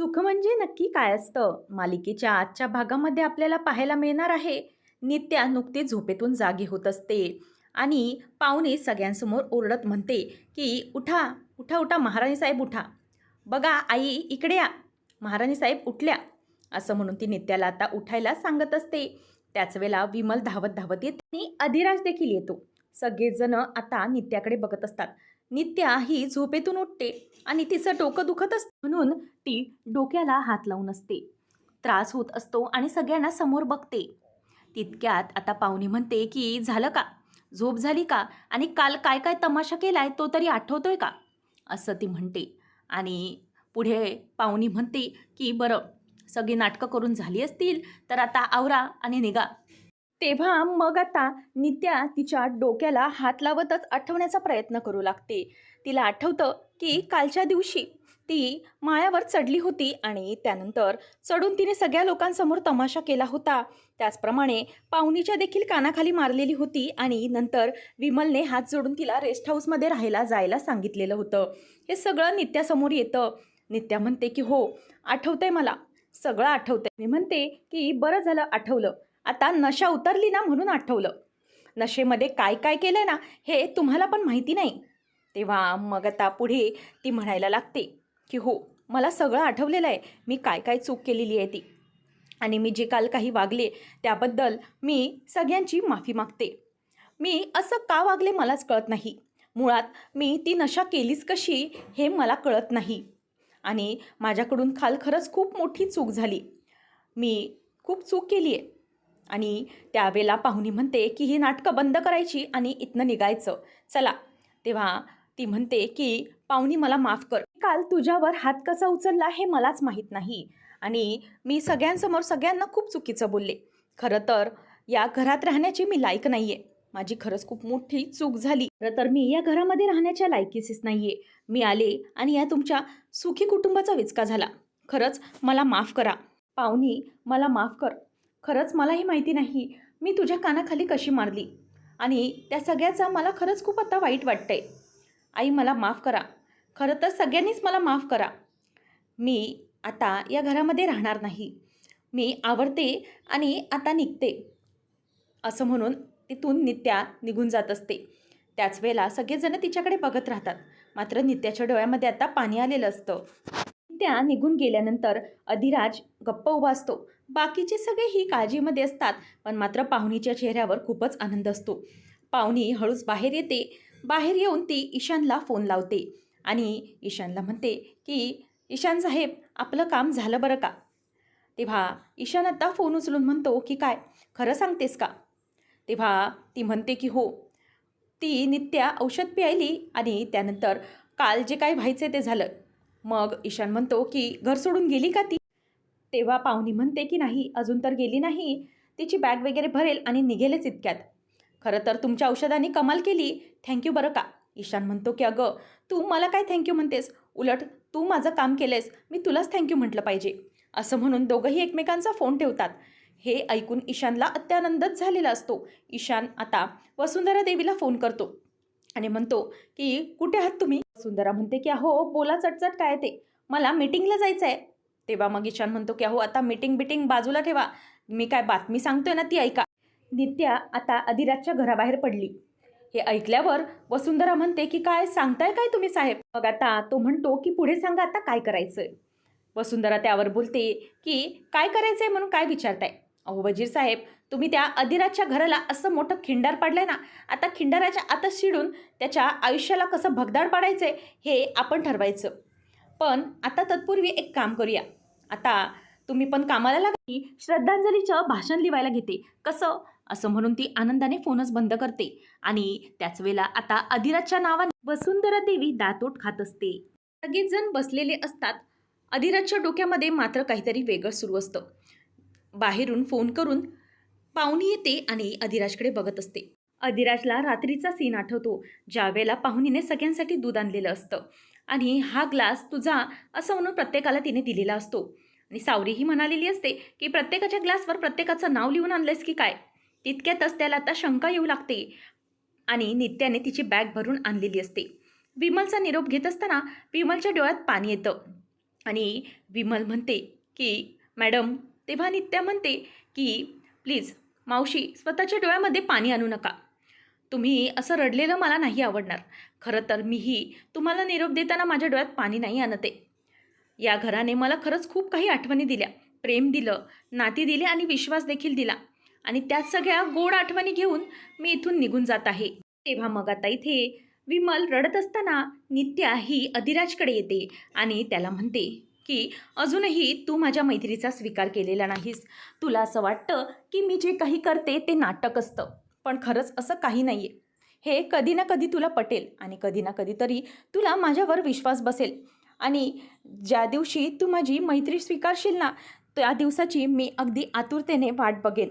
सुख म्हणजे नक्की काय असतं? मालिकेच्या आजच्या भागामध्ये आपल्याला पाहायला मिळणार आहे नित्या नुकतीच झोपेतून जागी होत असते. आणि पाहुणे सगळ्यांसमोर ओरडत म्हणते की उठा उठा उठा महाराणी साहेब उठा. बघा आई इकडे या. महाराणी साहेब उठल्या. असं म्हणून ती नित्याला आता उठायला सांगत असते. त्याच वेळेला विमल धावत धावत येते आणि अधिराज देखील येतो. सगळेजण आता नित्याकडे बघत असतात. नित्या ही झोपेतून उठते आणि तिचं डोकं दुखत असतं म्हणून ती डोक्याला हात लावून असते. त्रास होत असतो आणि सगळ्यांना समोर बघते. तितक्यात आता पाहुणी म्हणते की झालं का? झोप झाली का? आणि काल काय काय तमाशा केलाय? तो तरी आठवतोय का? असं ती म्हणते. आणि पुढे पाहुणी म्हणते की बरं सगळी नाटकं करून झाली असतील तर आता आवरा आणि निघा. तेव्हा मग आता नित्या तिच्या डोक्याला हात लावतच आठवण्याचा प्रयत्न करू लागते. तिला आठवतं की कालच्या दिवशी ती माळ्यावर चढली होती आणि त्यानंतर चढून तिने सगळ्या लोकांसमोर तमाशा केला होता. त्याचप्रमाणे पाहुणीच्या देखील कानाखाली मारलेली होती आणि नंतर विमलने हात जोडून तिला रेस्ट हाऊसमध्ये राहायला जायला सांगितलेलं होतं. हे सगळं नित्यासमोर येतं. नित्या म्हणते की हो आठवतंय मला. सगळं आठवतंय. मी म्हणते की बरं झालं आठवलं. आता नशा उतरली ना म्हणून आठवलं. नशेमध्ये काय काय केलं ना हे तुम्हाला पण माहिती नाही. तेव्हा मग आता पुढे ती म्हणायला लागते की हो मला सगळं आठवलेलं आहे. मी काय काय चूक केलेली आहे ती. आणि मी जे काल काही वागले त्याबद्दल मी सगळ्यांची माफी मागते. मी असं का वागले मलाच कळत नाही. मुळात मी ती नशा केलीच कशी हे मला कळत नाही. आणि माझ्याकडून खाल खरंच खूप मोठी चूक झाली. मी खूप चूक केली आहे आणि त्यावेळेला पाहुणी म्हणते की ही नाटकं बंद करायची आणि इथनं निघायचं. चला. तेव्हा ती म्हणते की पाहुणी मला माफ कर. काल तुझ्यावर हात कसा उचलला हे मलाच माहीत नाही आणि मी सगळ्यांसमोर सगळ्यांना खूप चुकीचं बोलले. खरं तर या घरात राहण्याची मी लायक नाही आहे माझी खरंच खूप मोठी चूक झाली. खरं तर मी या घरामध्ये राहण्याच्या लायकीचीच नाही आहे मी आले आणि या तुमच्या सुखी कुटुंबाचा विचका झाला. खरंच मला माफ करा. पाहुणी मला माफ कर. खरंच मलाही माहिती नाही. मी तुझ्या कानाखाली कशी मारली? आणि त्या सगळ्याचा मला खरंच खूप आता वाईट वाटतंय. आई मला माफ करा. खरं तर सगळ्यांनीच मला माफ करा. मी आता या घरामध्ये राहणार नाही. मी आवडते आणि आता निघते. असं म्हणून तिथून नित्या निघून जात असते. त्याच वेळेला सगळेजण तिच्याकडे बघत राहतात. मात्र नित्याच्या डोळ्यामध्ये आता पाणी आलेलं असतं. नित्या निघून गेल्यानंतर अधिराज गप्प उभा असतो. बाकीचे सगळे ही काळजीमध्ये असतात पण मात्र पाहुणीच्या चेहऱ्यावर खूपच आनंद असतो. पाहुणी हळूच बाहेर येते. बाहेर येऊन ती ईशानला फोन लावते आणि ईशानला म्हणते की ईशान साहेब आपलं काम झालं बरं का? तेव्हा ईशान आता फोन उचलून म्हणतो की काय खरं सांगतेस का? तेव्हा ती म्हणते की हो. ती नित्या औषध प्यायली आणि त्यानंतर काल जे काय व्हायचे ते झालं. मग ईशान म्हणतो की घर सोडून गेली का ती? तेव्हा पाहुणी म्हणते की नाही अजून तर गेली नाही. तिची बॅग वगैरे भरेल आणि निघेलच इतक्यात. खरं तर तुमच्या औषधाने कमाल केली. थँक्यू बरं का? ईशान म्हणतो की अगं तू मला काय थँक्यू म्हणतेस? उलट तू माझं काम केलंयस. मी तुलाच थँक्यू म्हटलं पाहिजे. असं म्हणून दोघंही एकमेकांचा फोन ठेवतात. हे ऐकून ईशानला अत्यानंदच झालेला असतो. ईशान आता वसुंधरा देवीला फोन करतो आणि म्हणतो की कुठे आहात तुम्ही? वसुंधरा म्हणते की अहो बोला चटचट काय ते? मला मीटिंगला जायचं आहे तेव्हा मग ईशान म्हणतो की अहो आता मीटिंग बिटिंग बाजूला ठेवा. मी काय बातमी सांगतोय ना ती ऐका. नित्या आता अधिराजच्या घराबाहेर पडली. हे ऐकल्यावर वसुंधरा म्हणते की काय सांगताय काय तुम्ही साहेब? मग आता तो म्हणतो की पुढे सांगा आता काय करायचंय? वसुंधरा त्यावर बोलते की काय करायचंय म्हणून काय विचारताय? अहो वजीर साहेब तुम्ही त्या अधिराजच्या घराला असं मोठं खिंडार पाडलंय ना आता खिंडाराच्या आतच शिडून त्याच्या आयुष्याला कसं भगदाड पाडायचंय हे आपण ठरवायचं. पण आता तत्पूर्वी एक काम करूया. आता तुम्ही पण कामाला लागा. श्रद्धांजलीचं भाषण लिवायला घेते. कसं? असं म्हणून ती आनंदाने फोनच बंद करते. आणि त्याच वेळेला आता अधिराजच्या नावाने वसुंधरा देवी दातोट खात असते. सगळेच जण बसलेले असतात. अधिराजच्या डोक्यामध्ये मात्र काहीतरी वेगळं सुरू असतं. बाहेरून फोन करून पाहुणी येते आणि अधिराजकडे बघत असते. अधिराजला रात्रीचा सीन आठवतो. ज्यावेळेला पाहुणीने सगळ्यांसाठी दूध आणलेलं असतं. आणि हा ग्लास तुझा असं म्हणून प्रत्येकाला तिने दिलेला असतो. आणि सावरी ही म्हणालेली असते की प्रत्येकाच्या ग्लासवर प्रत्येकाचं नाव लिहून आणलंयस की काय? तितक्यातच त्याला आता शंका येऊ लागते. आणि नित्याने तिची बॅग भरून आणलेली असते. विमलचा निरोप घेत असताना विमलच्या डोळ्यात पाणी येतं. आणि विमल म्हणते की मॅडम तेव्हा नित्या म्हणते की प्लीज मावशी स्वतःच्या डोळ्यामध्ये पाणी आणू नका. तुम्ही असं रडलेलं मला नाही आवडणार. खरं तर मीही तुम्हाला निरोप देताना माझ्या डोळ्यात पाणी नाही आणते. या घराने मला खरंच खूप काही आठवणी दिल्या. प्रेम दिलं नाती दिले आणि विश्वास देखील दिला. आणि त्या सगळ्या गोड आठवणी घेऊन मी इथून निघून जात आहे. तेव्हा मग आता इथे विमल रडत असताना नित्या ही अधिराजकडे येते आणि त्याला म्हणते की अजूनही तू माझ्या मैत्रीचा स्वीकार केलेला नाहीस. तुला असं वाटतं की मी जे काही करते ते नाटक असतं. पण खरंच असं काही नाही आहे हे कधी ना कधी तुला पटेल आणि कधी ना कधीतरी तुला माझ्यावर विश्वास बसेल. आणि ज्या दिवशी तू माझी मैत्री स्वीकारशील ना त्या दिवसाची मी अगदी आतुरतेने वाट बघेन.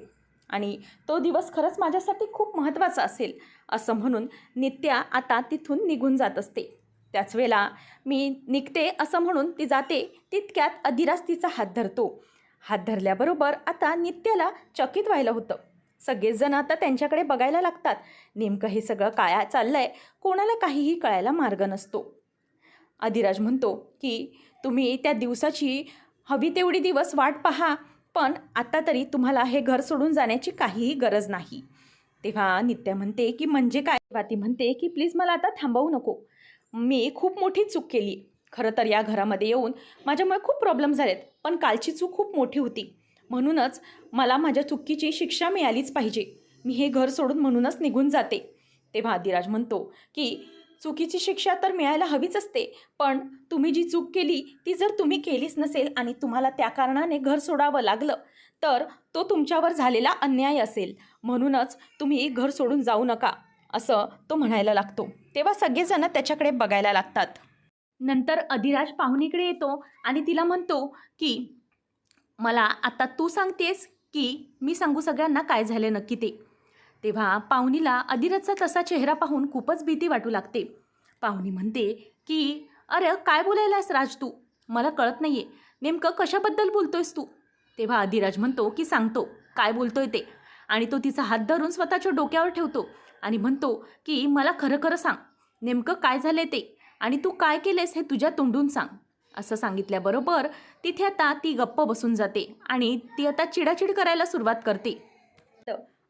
आणि तो दिवस खरंच माझ्यासाठी खूप महत्त्वाचा असेल असं म्हणून नित्या आता तिथून निघून जात असते. त्याच वेळेला मी निघते असं म्हणून ती जाते तितक्यात अधिराज तिचा हात धरतो. हात धरल्याबरोबर आता नित्याला चकित व्हायला होतं. सगळेजण आता त्यांच्याकडे बघायला लागतात. नेमकं हे सगळं काय चाललं आहे कोणाला काहीही कळायला मार्ग नसतो. अधिराज म्हणतो की तुम्ही त्या दिवसाची हवी तेवढी दिवस वाट पहा पण आता तरी तुम्हाला हे घर सोडून जाण्याची काहीही गरज नाही. तेव्हा नित्या म्हणते की म्हणजे काय? तेव्हा ती म्हणते की प्लीज मला आता थांबवू नको. मी खूप मोठी चूक केली. खरं तर या घरामध्ये येऊन माझ्यामुळे खूप प्रॉब्लेम झालेत पण कालची चूक खूप मोठी होती. म्हणूनच मला माझ्या चुकीची शिक्षा मिळालीच पाहिजे. मी हे घर सोडून म्हणूनच निघून जाते. तेव्हा आदिराज म्हणतो की चुकीची शिक्षा तर मिळायला हवीच असते पण तुम्ही जी चूक केली ती जर तुम्ही केलीच नसेल आणि तुम्हाला त्या कारणाने घर सोडावं लागलं तर तो तुमच्यावर झालेला अन्याय असेल. म्हणूनच तुम्ही घर सोडून जाऊ नका असं तो म्हणायला लागतो. तेव्हा सगळेजण त्याच्याकडे बघायला लागतात. नंतर अधिराज पाहुणीकडे येतो आणि तिला म्हणतो की मला आता तू सांगतेस की मी सांगू सगळ्यांना काय झाले नक्की ते. तेव्हा पाहुणीला अधिराजचा तसा चेहरा पाहून खूपच भीती वाटू लागते. पाहुणी म्हणते की अरे काय बोलायलास राज तू? मला कळत नाही आहे नेमकं कशाबद्दल बोलतोयस तू? तेव्हा अधिराज म्हणतो की सांगतो काय बोलतोय ते? आणि तो तिचा हात धरून स्वतःच्या डोक्यावर ठेवतो आणि म्हणतो की मला खरं खरं सांग. नेमकं काय झाले ते? आणि तू काय केलेस हे तुझ्या तोंडून सांग. असं सांगितल्याबरोबर तिथे आता ती गप्प बसून जाते आणि ती आता चिडाचिड करायला सुरुवात करते.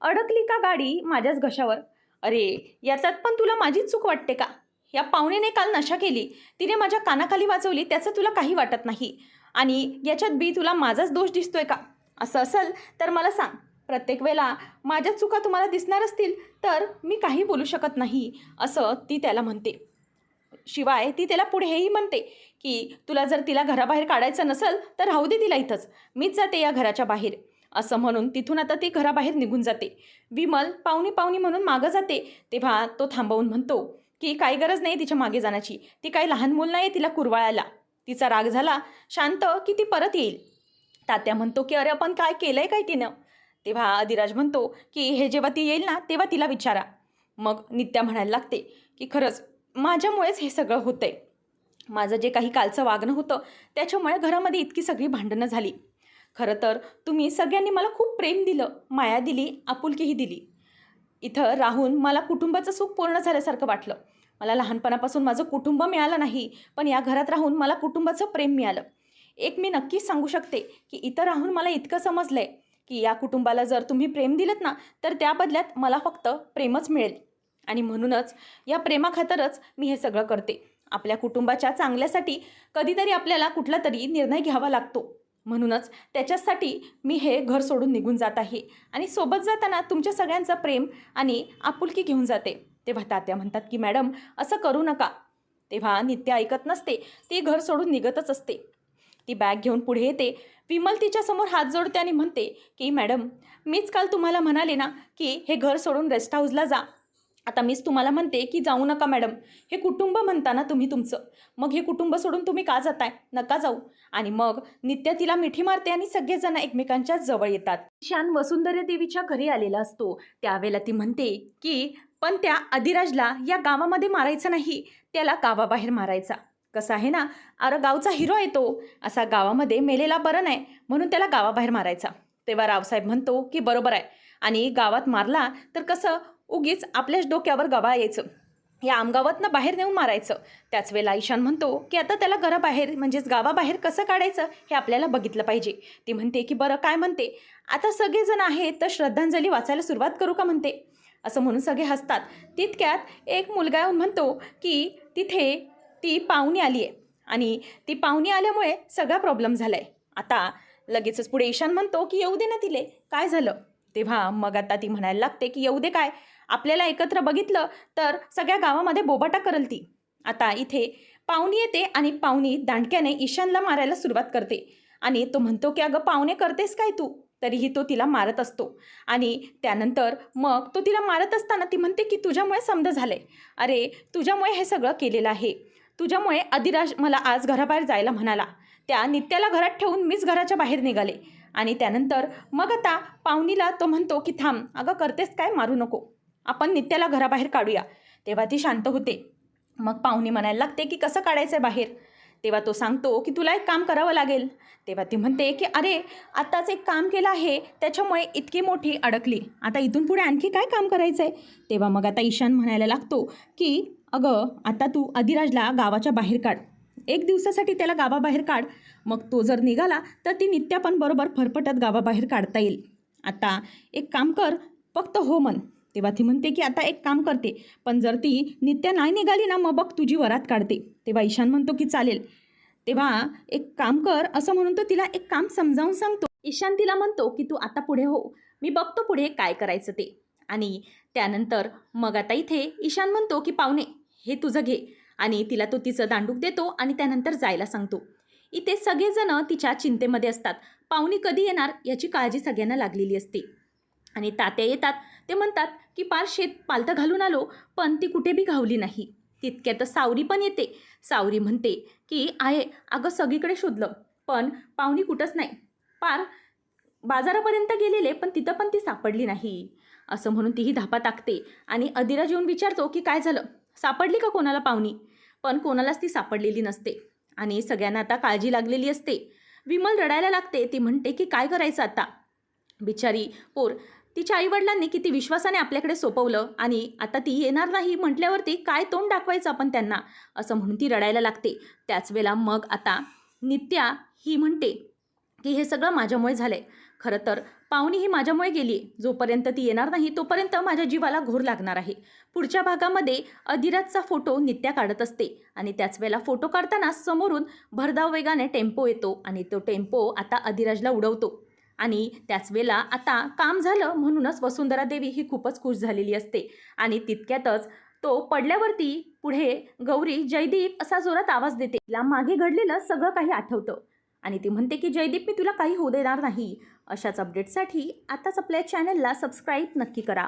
अडकली का गाडी माझ्याच घशावर? अरे याच्यात पण तुला माझीच चूक वाटते का? या पाहुणेने काल नशा केली. तिने माझ्या कानाखाली वाचवली त्याचं तुला काही वाटत नाही. आणि याच्यात बी तुला माझाच दोष दिसतोय का? असं असेल तर मला सांग. प्रत्येक वेळेला माझ्या चुका तुम्हाला दिसणार असतील तर मी काही बोलू शकत नाही असं ती त्याला म्हणते. शिवाय ती त्याला पुढेही म्हणते की तुला जर तिला घराबाहेर काढायचं नसेल तर राहू दे तिला इथंच. मीच जाते या घराच्या बाहेर. असं म्हणून तिथून आता ती घराबाहेर निघून जाते. विमल पाहुणी पाहुणी म्हणून मागं जाते. तेव्हा तो थांबवून म्हणतो की काही गरज नाही तिच्यामागे जाण्याची. ती काही लहान मूल नाही तिला कुरवाळायला. तिचा राग झाला शांत की ती परत येईल. तात्या म्हणतो की अरे आपण काय केलं आहे काय तिनं? तेव्हा अधिराज म्हणतो की हे जेव्हा ती येईल ना तेव्हा तिला विचारा. मग नित्या म्हणायला लागते की खरंच माझ्यामुळेच हे सगळं होतं आहे माझं जे काही कालचं वागणं होतं त्याच्यामुळे घरामध्ये इतकी सगळी भांडणं झाली. खरं तर तुम्ही सगळ्यांनी मला खूप प्रेम दिलं माया दिली आपुलकीही दिली. इथं राहून मला कुटुंबाचं सुख पूर्ण झाल्यासारखं वाटलं. मला लहानपणापासून माझं कुटुंब मिळालं नाही पण या घरात राहून मला कुटुंबाचं प्रेम मिळालं. एक मी नक्कीच सांगू शकते की इथं राहून मला इतकं समजलं आहे की या कुटुंबाला जर तुम्ही प्रेम दिलं ना तर त्या बदल्यात मला फक्त प्रेमच मिळेल. आणि म्हणूनच या प्रेमाखातरच मी हे सगळं करते. आपल्या कुटुंबाच्या चांगल्यासाठी कधीतरी आपल्याला कुठला तरी निर्णय घ्यावा लागतो. म्हणूनच त्याच्यासाठी मी हे घर सोडून निघून जात आहे. आणि सोबत जाताना तुमच्या सगळ्यांचं प्रेम आणि आपुलकी घेऊन जाते. तेव्हा तात्या म्हणतात की मॅडम असं करू नका. तेव्हा नित्य ऐकत नसते. ती घर सोडून निघतच असते. ती बॅग घेऊन पुढे येते. विमल तिच्यासमोर हात जोडते आणि म्हणते की मॅडम मीच काल तुम्हाला म्हणाले ना की हे घर सोडून रेस्ट हाऊसला जा. आता मीच तुम्हाला म्हणते की जाऊ नका मॅडम. हे कुटुंब म्हणता ना तुम्ही तुमचं. मग हे कुटुंब सोडून तुम्ही का जाताय? नका जाऊ. आणि मग नित्य तिला मिठी मारते आणि सगळेजण एकमेकांच्या जवळ येतात. शान वसुंधरा देवीच्या घरी आलेला असतो. त्यावेळेला ती म्हणते की पण त्या अधिराजला या गावामध्ये मारायचं नाही. त्याला गावाबाहेर मारायचा. कसं आहे ना? अरे गावचा हिरो आहे तो. असा गावामध्ये मेलेला बरं नाही. म्हणून त्याला गावाबाहेर मारायचा. तेव्हा रावसाहेब म्हणतो की बरोबर आहे. आणि गावात मारला तर कसं? उगीच आपल्याच डोक्यावर गवा यायचं. या आमगावातनं बाहेर नेऊन मारायचं. त्याच वेळेला ईशान म्हणतो की आता त्याला घराबाहेर म्हणजेच गावाबाहेर कसं काढायचं हे आपल्याला बघितलं पाहिजे. ती म्हणते की बरं काय म्हणते? आता सगळेजण आहेत तर श्रद्धांजली वाचायला सुरुवात करू का? म्हणते. असं म्हणून सगळे हसतात. तितक्यात एक मुलगा येऊन म्हणतो की तिथे ती पाहुणी आली आहे. आणि ती पाहुणी आल्यामुळे सगळा प्रॉब्लेम झाला आहे आता लगेचच पुढे ईशान म्हणतो की येऊ दे ना तिले. काय झालं? तेव्हा मग आता ती म्हणायला लागते की येऊ दे काय? आपल्याला एकत्र बघितलं तर सगळ्या गावामध्ये बोबाटा करल ती आता इथे पाहुणी येते आणि पाहुणी दांडक्याने ईशानला मारायला सुरुवात करते. आणि तो म्हणतो की अगं पाहुणे करतेस काय तू? तरीही तो तिला मारत असतो. आणि त्यानंतर मग तो तिला मारत असताना ती म्हणते की तुझ्यामुळे समज झालं आहे अरे तुझ्यामुळे हे सगळं केलेलं आहे. तुझ्यामुळे अधिराज मला आज घराबाहेर जायला म्हणाला. त्या नित्याला घरात ठेवून मीच घराच्या बाहेर निघाले. आणि त्यानंतर मग आता पाहुणीला तो म्हणतो की थांब. अगं करतेस काय? मारू नको. आपण नित्याला घराबाहेर काढूया. तेव्हा ती शांत होते. मग पाहुणी म्हणायला लागते की कसं काढायचं आहे बाहेर? तेव्हा तो सांगतो की तुला एक काम करावं लागेल. तेव्हा ती म्हणते की अरे आत्ताच एक काम केलं आहे त्याच्यामुळे इतकी मोठी अडकली. आता इथून पुढे आणखी काय काम करायचं आहे तेव्हा मग आता ईशान म्हणायला लागतो की अगं आता तू अधिराजला गावाच्या बाहेर काढ. एक दिवसासाठी त्याला गावाबाहेर काढ. मग तो जर निघाला तर ती नित्या पण बरोबर फरफटत गावाबाहेर काढता येईल. आता एक काम कर फक्त हो मन तेव्हा ती म्हणते की आता एक काम करते पण जर ती नित्या नाही निघाली ना मग बघ तुझी वरात काढते. तेव्हा ईशान म्हणतो की चालेल. तेव्हा एक काम कर असं म्हणून तो तिला एक काम समजावून सांगतो. ईशान तिला म्हणतो की तू आता पुढे हो. मी बघतो पुढे काय करायचं ते. आणि त्यानंतर मग आता इथे ईशान म्हणतो की पाहुणे हे तुझं घे. आणि तिला तो तिचं दांडूक देतो आणि त्यानंतर जायला सांगतो. इथे सगळेजण तिच्या चिंतेमध्ये असतात. पाहुणी कधी येणार याची काळजी सगळ्यांना लागलेली असते. आणि तात्या येतात. ते म्हणतात की पार शेत पालथं घालून आलो पण ती कुठे बी घावली नाही. तितक्यात सावरी पण येते. सावरी म्हणते की आहे अगं सगळीकडे शोधलं पण पाहुणी कुठंच नाही. पार बाजारापर्यंत गेलेले पण तिथं पण ती सापडली नाही. असं म्हणून तीही धापा टाकते आणि अधिराज येऊन विचारतो की काय झालं? सापडली का कोणाला पाहुणी? पण कोणालाच ती सापडलेली नसते आणि सगळ्यांना आता काळजी लागलेली असते. विमल रडायला लागते. ती म्हणते की काय करायचं आता? बिचारी पोर तिच्या आईवडिलांनी किती विश्वासाने आपल्याकडे सोपवलं आणि आता ती येणार नाही म्हटल्यावरती काय तोंड दाखवायचं आपण त्यांना असं म्हणून ती रडायला लागते. त्याच वेळेला मग आता नित्या ही म्हणते की हे सगळं माझ्यामुळे झालं आहे खरं तर पाहुणी ही माझ्यामुळे गेली जोपर्यंत ती येणार नाही तोपर्यंत माझ्या जीवाला घोर लागणार आहे. पुढच्या भागामध्ये अधिराजचा फोटो नित्या काढत असते आणि त्याच वेळेला फोटो काढताना समोरून भरधाव वेगाने टेम्पो येतो आणि तो टेम्पो आता अधिराजला उडवतो. आणि त्याच वेळेला आता काम झालं म्हणूनच वसुंधरा देवी ही खूपच खुश झालेली असते. आणि तितक्यातच तो पडल्यावरती पुढे गौरी जयदीप असा जोरात आवाज देते तिला मागे घडलेलं सगळं काही आठवतं. आणि ती म्हणते की जयदीप मी तुला काही होऊ देणार नाही. अशाच अपडेटसाठी आताच आपल्या चॅनलला सबस्क्राईब नक्की करा.